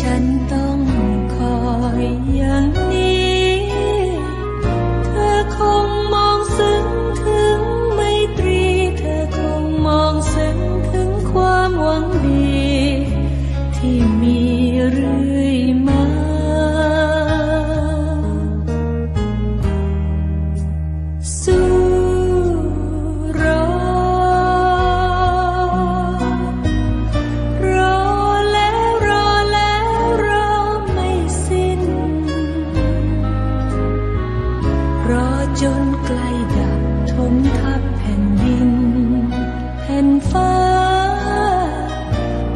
ฉันต้องคอยอย่างนี้ เธอคงมองซึ้งถึงไมตรี เธอคงมองซึ้งถึงความหวังดี ที่มีเรื่อยมา สู้ จนไกลดับทมทับแผ่นดิน แผ่นฟ้า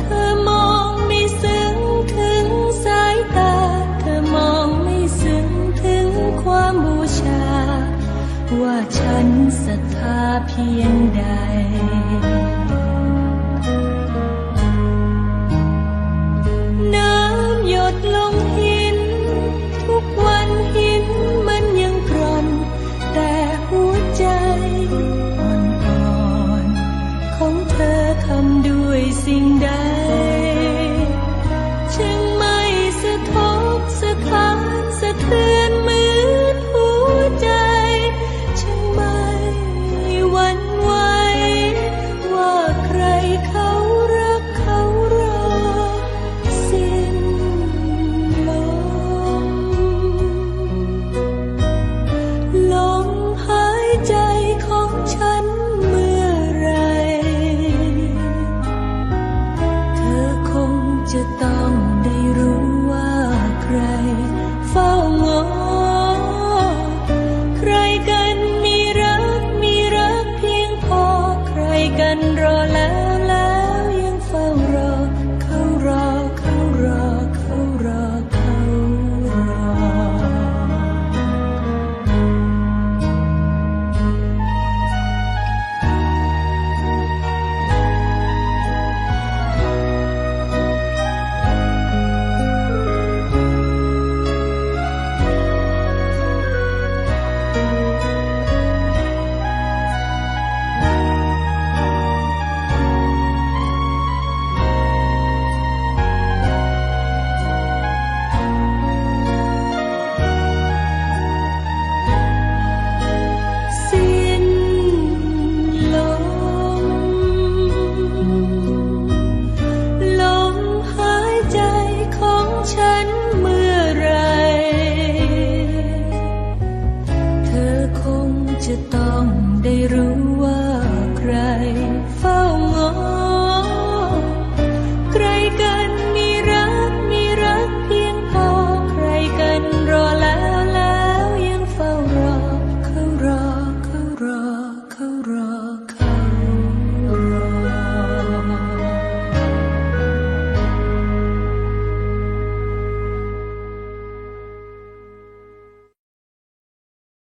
เธอมองไม่ซึ้งถึงสายตา เธอมองไม่ซึ้งถึงความบูชา ว่าฉันศรัทธาเพียงใด sing down. เฝ้างอใครกันมีรักมีรักเพียงพอ ใครกันรอแล้ว